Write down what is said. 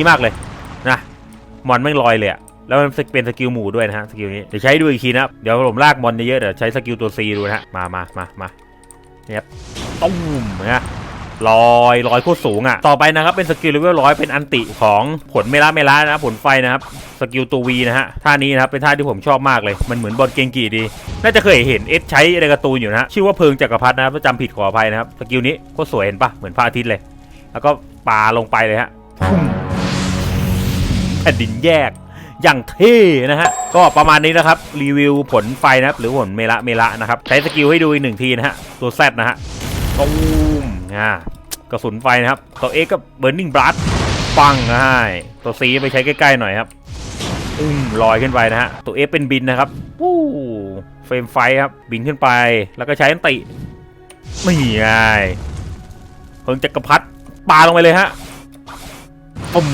ดีมากเลยนะมอนแม่ลอยเลยอะแล้วมันเป็นสกิลหมู่ด้วยนะฮะสกิลนี้เดี๋ยวใช้ดูอีกทีนะครับเดี๋ยวผมลากมอนเยอะๆเดี๋ยวใช้สกิลตัวซีดูนะฮะมามามามาเนี่ยตุ้มนะลอยลอยโคตรสูงอะต่อไปนะครับเป็นสกิลเลเวลร้อยเป็นอันติของผลเมล่าเมล่านะผลไฟนะครับสกิลตัววีนะฮะท่านี้นะครับเป็นท่าที่ผมชอบมากเลย มันเหมือนบอลเกงกีดี น่าจะเคยเห็นเอสใช้ในการ์ตูนอยู่นะฮะชื่อว่าเพิงจักรพรรดินะครับจำผิดขออภัยนะครับสกิลนี้โคตรสวยเห็นปะเหมือนพระอาทิตย์เลย แล้วก็ปาลงไปเลยฮะ แผ่นดินแยกอย่างเท่นะฮะ ก็ประมาณนี้นะครับ รีวิวผลไฟนะครับ หรือผลเมละเมละนะครับ ใช้สกิลให้ดูอีกหนึ่งทีนะฮะ ตัวแซดนะฮะตูมอ่ากระสุนไฟนะครับ ตัวเอ็กก็เบิร์นิ่งบลัดปังนะฮะตัวซีไปใช้ใกล้ๆหน่อยครับอุ้มลอยขึ้นไปนะฮะ ตัวเอฟเป็นบินนะครับวู้เฟรมไฟครับ บินขึ้นไป แล้วก็ใช้อันติไม่ไงเพิ่งจักรพรรดิปาลงไปเลยฮะปุ่ม